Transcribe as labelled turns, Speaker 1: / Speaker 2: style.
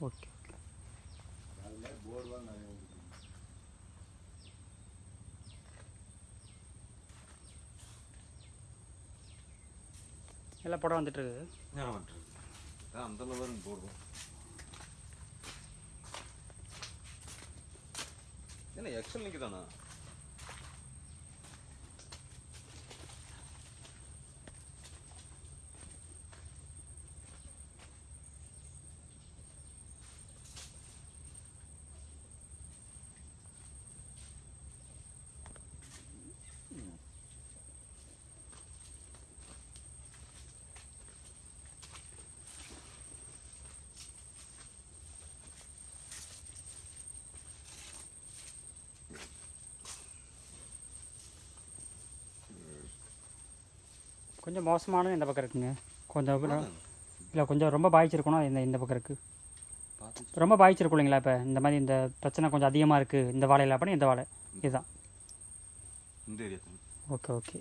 Speaker 1: Okay எல்லாம் படம் வந்துட்டு இருக்குது
Speaker 2: அதான் அந்த அளவு போடுவோம் என்ன எக்ஸல் நிற்குதாண்ணா
Speaker 1: கொஞ்சம் மோசமானது இந்த பக்கம் இருக்குங்க. கொஞ்சம் இல்லை. கொஞ்சம் ரொம்ப பாதிச்சிருக்கணும் இந்த இந்த பக்கம் இருக்குது ரொம்ப பாதிச்சிருக்கும் இல்லைங்களா இப்போ? இந்த மாதிரி இந்த பிரச்சனை கொஞ்சம் அதிகமாக இருக்குது இந்த வாழையில் அப்படி இந்த வாழை. இதுதான். Okay okay.